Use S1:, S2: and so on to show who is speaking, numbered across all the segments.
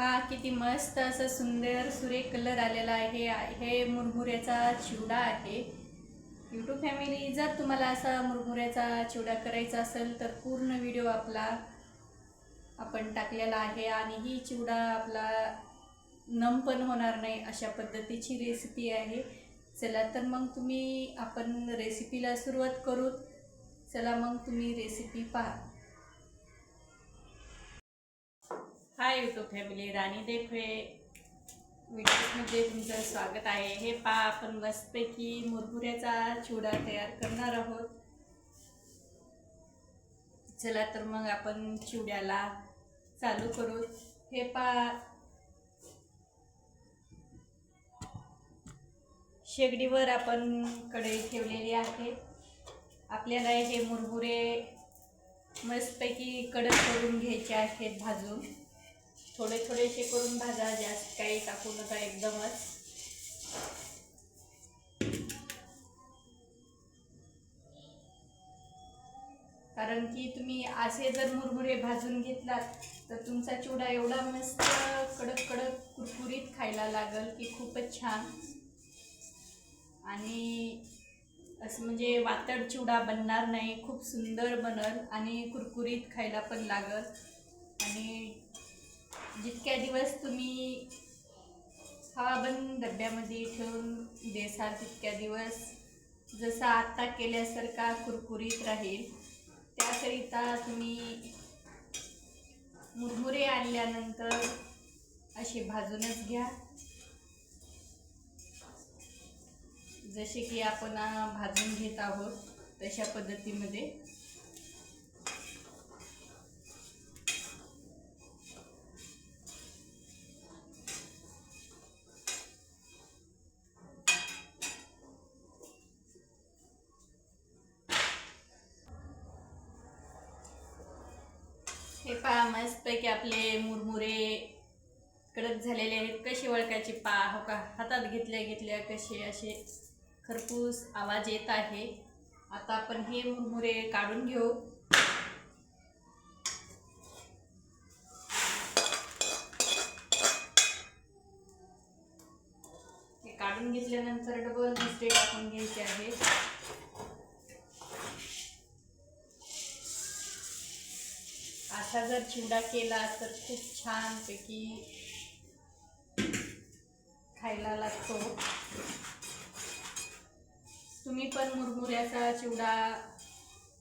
S1: हा किती मस्त असं सुंदर सुरेख कलर आलेला आहे. हे मुरमुऱ्याचा चिवडा आहे. यूट्यूब फॅमिली जर तुम्हाला असा मुरमुऱ्याचा चिवडा करायचा असेल तर पूर्ण व्हिडिओ आपला आपण टाकलेला आहे आणि ही चिवडा आपला नम पण होणार नाही अशा पद्धतीची रेसिपी आहे. चला तर मग तुम्ही आपण रेसिपीला सुरुवात करू. चला मग तुम्ही रेसिपी पहा. हाय युट्यूब फॅमिली राणी देखळे व्हिडिओमध्ये तुमचं स्वागत आहे. हे पहा आपण मस्तपैकी मुरमुऱ्याचा चिवडा तयार करणार आहोत. चला तर मग आपण चिवड्याला चालू करू. हे पहा. शेगडीवर आपण कढई ठेवलेली आहे. आपल्याला हे मुरमुरे मस्तपैकी कडक करून घ्यायचे आहेत भाजून. थोडे थोडेसे करून भाजा जास्त काही टाकू नका एकदमच. कारण की तुम्ही असे जर मुरमुरे भाजून घेतलात तर तुमचा चिवडा एवढा मस्त कडक कडक कुरकुरीत खायला लागल की खूपच छान. आणि असं म्हणजे वातड चिवडा बनणार नाही खूप सुंदर बनल आणि कुरकुरीत खायला पण लागल. आणि जितक्या दिवस तुम्ही हवाबंद डब्यामध्ये ठेवून देसाल तितक्या दिवस जसा आत्ता केल्यासारखा कुरकुरीत राहील त्याकरिता तुम्ही मुरमुरे आणल्यानंतर असे भाजूनच घ्या. जसे की आपण भाजून घेत आहोत तशा पद्धतीमध्ये. पहा मस्तपैकी आपले मुरमुरे कडक झालेले आहेत. कसे ओळखायचे पा हो का? हातात घेतल्या घेतल्या कसे असे खरपूस आवाज येत आहे. आता आपण हे मुरमुरे काढून घेऊ. काढून घेतल्यानंतर डबल दुसरे टाकून घ्यायचे आहे असा जर चिवडा केला तर खूप छानपैकी खायला लागतो. तुम्ही पण मुरमुऱ्याचा चिवडा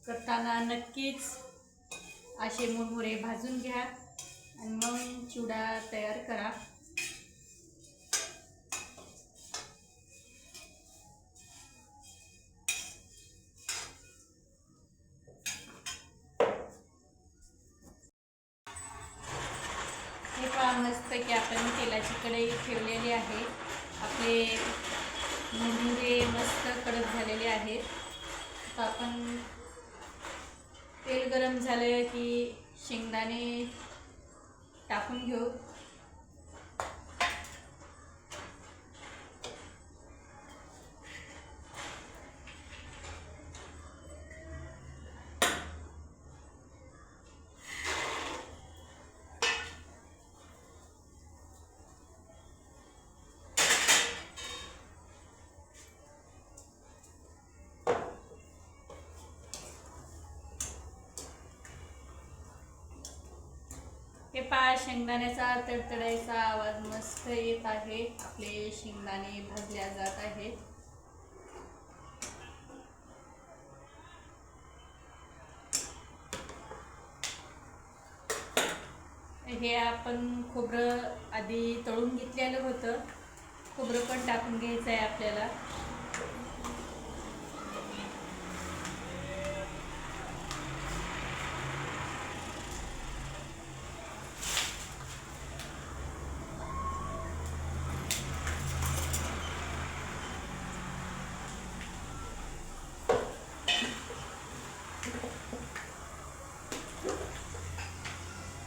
S1: करताना नक्कीच असे मुरमुरे भाजून घ्या आणि मग चिवडा तयार करा. पहा की आपण तेलाची कढई ठेवलेली आहे. आपले मुरमुरे मस्त कडक झालेले आहेत. आता आपण तेल गरम झालं की शेंगदाणे टाकून घेऊ. हे पहा शेंगदाण्याचा तडतडायचा आवाज मस्त येत आहे. आपले शेंगदाणे भाजल्या जात आहेत. हे आपण खोबरं आधी तळून घेतलेलं होतं. खोबरं पण टाकून घ्यायचं आहे आपल्याला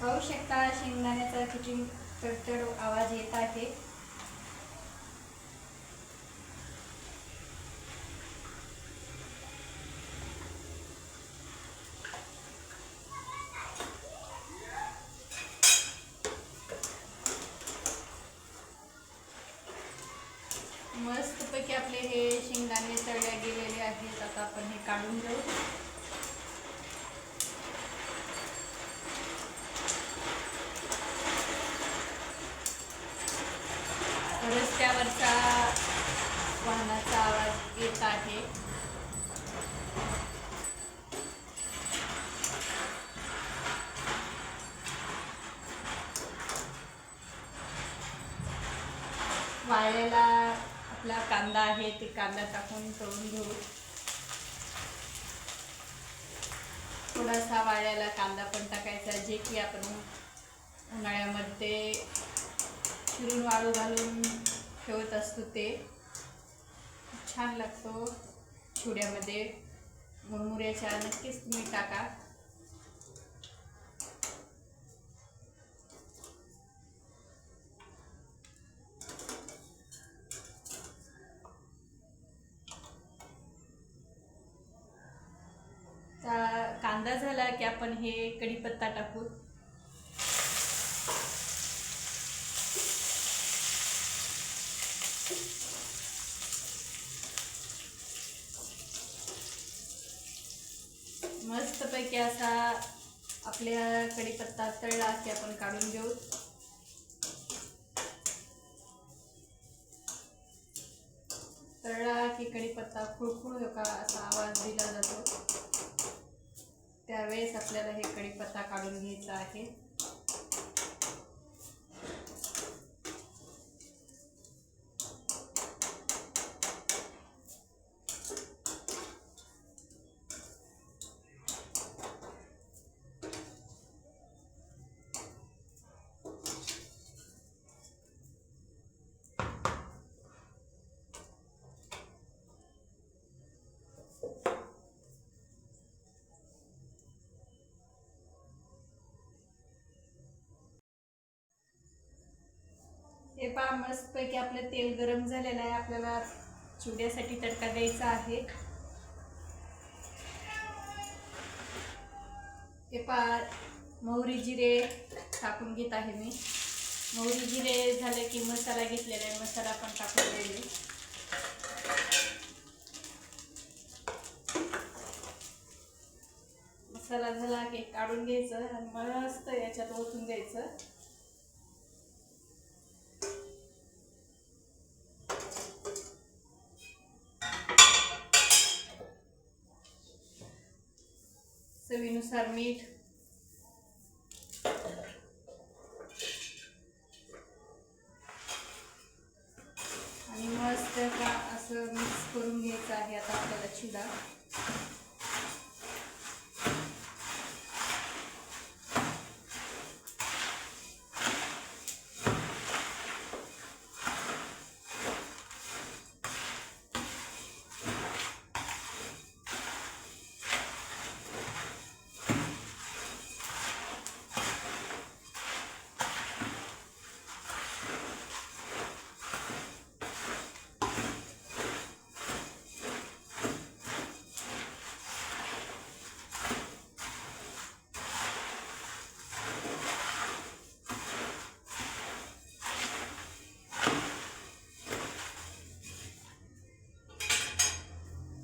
S1: पाहू शकता शेंगदाण्याचा किचिंग तडतड आवाज येत आहे मस्तपैकी आपले हे शेंगदाणे तळल्या गेलेले आहेत आता आपण हे काढून घेऊ रस्त्यावरचा वाहनाचा आवाज येत आहे. वाळलेला आपला कांदा आहे ते कांदा टाकून तळून घेऊ. थोडासा वाळ्याला कांदा पण टाकायचा जे की आपण उन्हाळ्यामध्ये चिरून वाळू घालून ठेवत असतो ते. छान लागतो चिवड्यामध्ये मुरमुऱ्याच्या नक्कीच तुम्ही टाका. कांदा झाला की आपण हे कढीपत्ता टाकू. मस्तपैकी असा आपल्या कढीपत्ता तळला की आपण काढून घेऊ. तळला की कढीपत्ता खुळखुळ का असा आवाज दिला जातो. त्यावेळेस आपल्याला हे कढीपत्ता काढून घ्यायचा आहे. हे पहा मस्तपैकी आपलं तेल गरम झालेलं आहे. आपल्याला चुड्यासाठी तडका द्यायचा आहे. हे पहा मोहरी जिरे टाकून घेत आहे मी. मोहरी जिरे झाले की मसाला घेतलेला आहे. मसाला पण टाकून देईल. मसाला झाला की काढून घ्यायचं आणि मस्त याच्यात ओतून द्यायचं. चवीनुसार मीठ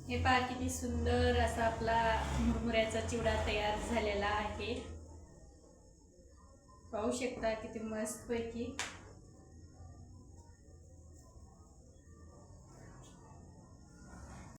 S1: हे पहा किती सुंदर असा आपला मुरमुऱ्याचा चिवडा तयार झालेला आहे. पाहू शकता किती मस्तपैकी.